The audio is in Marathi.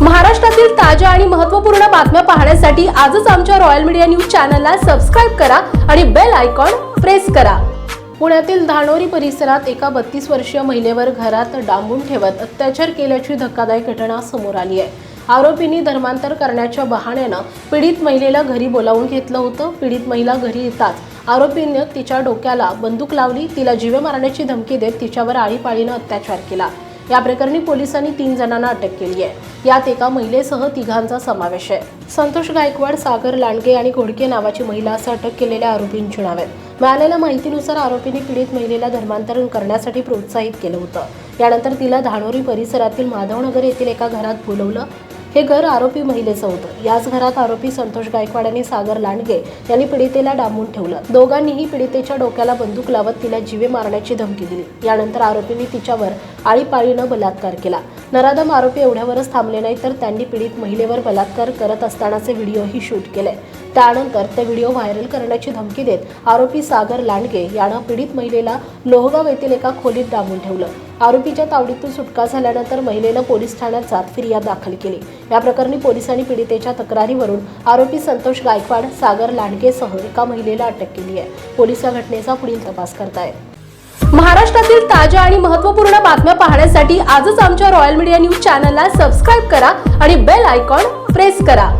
महाराष्ट्रातील ताज्या आणि महत्त्वपूर्ण बातम्या पाहण्यासाठी आजच आमच्या रॉयल मीडिया न्यूज चॅनलला सबस्क्राईब करा आणि बेल आयकॉन प्रेस करा. पुण्यातील धानोरी परिसरात एका बत्तीस वर्षीय महिलेवर घरात डांबून ठेवत अत्याचार केल्याची धक्कादायक घटना समोर आली आहे. आरोपींनी धर्मांतर करण्याच्या बहाण्यानं पीडित महिलेला घरी बोलावून घेतलं होतं. पीडित महिला घरी येताच आरोपीनं तिच्या डोक्याला बंदूक लावली. तिला जीवे मारण्याची धमकी देत तिच्यावर आळीपाळीनं अत्याचार केला. या प्रकरणी पोलिसांनी तीन जणांना अटक केली आहे. यात एका महिलेसह तिघांचा समावेश आहे. संतोष गायकवाड सागर लांडगे आणि घोडके नावाची महिला असं अटक केलेल्या आरोपींची नाव आहेत मिळालेल्या माहितीनुसार आरोपींनी पीडित महिलेला धर्मांतरण करण्यासाठी प्रोत्साहित केलं होतं. यानंतर तिला धानोरी परिसरातील माधवनगर येथील एका घरात बोलवलं हे घर आरोपी महिलेचं होतं. याच घरात आरोपी संतोष गायकवाड आणि सागर लांडगे यांनी पीडितेला डांबून ठेवलं. दोघांनीही पीडितेच्या डोक्याला बंदूक लावत तिला जीवे मारण्याची धमकी दिली. यानंतर आरोपींनी तिच्यावर आळीपाळीनं बलात्कार केला. नराधम आरोपी एवढ्यावरच थांबले नाही तर त्यांनी पीडित महिलेवर बलात्कार करत असतानाचे व्हिडिओही शूट केले. त्यानंतर ते व्हिडिओ व्हायरल करण्याची धमकी देत आरोपी सागर लांडगे यानं पीडित महिलेला लोहगाव येथील एका खोलीत डांबून ठेवलं. आरोपीच्या तावडीतून सुटका झाल्यानंतर महिलेनं पोलीस ठाण्यात जात फिर्याद दाखल केली. या प्रकरणी पोलिसांनी पीडितेच्या तक्रारीवरून आरोपी संतोष गायकवाड सागर लांडगेसह एका महिलेला अटक केली आहे. पोलीस या घटनेचा पुढील तपास करतायत. महाराष्ट्रातील ताज्या आणि महत्त्वपूर्ण बातम्या पाहण्यासाठी आजच आमच्या रॉयल मीडिया न्यूज चॅनलला सबस्क्राईब करा आणि बेल आयकॉन प्रेस करा.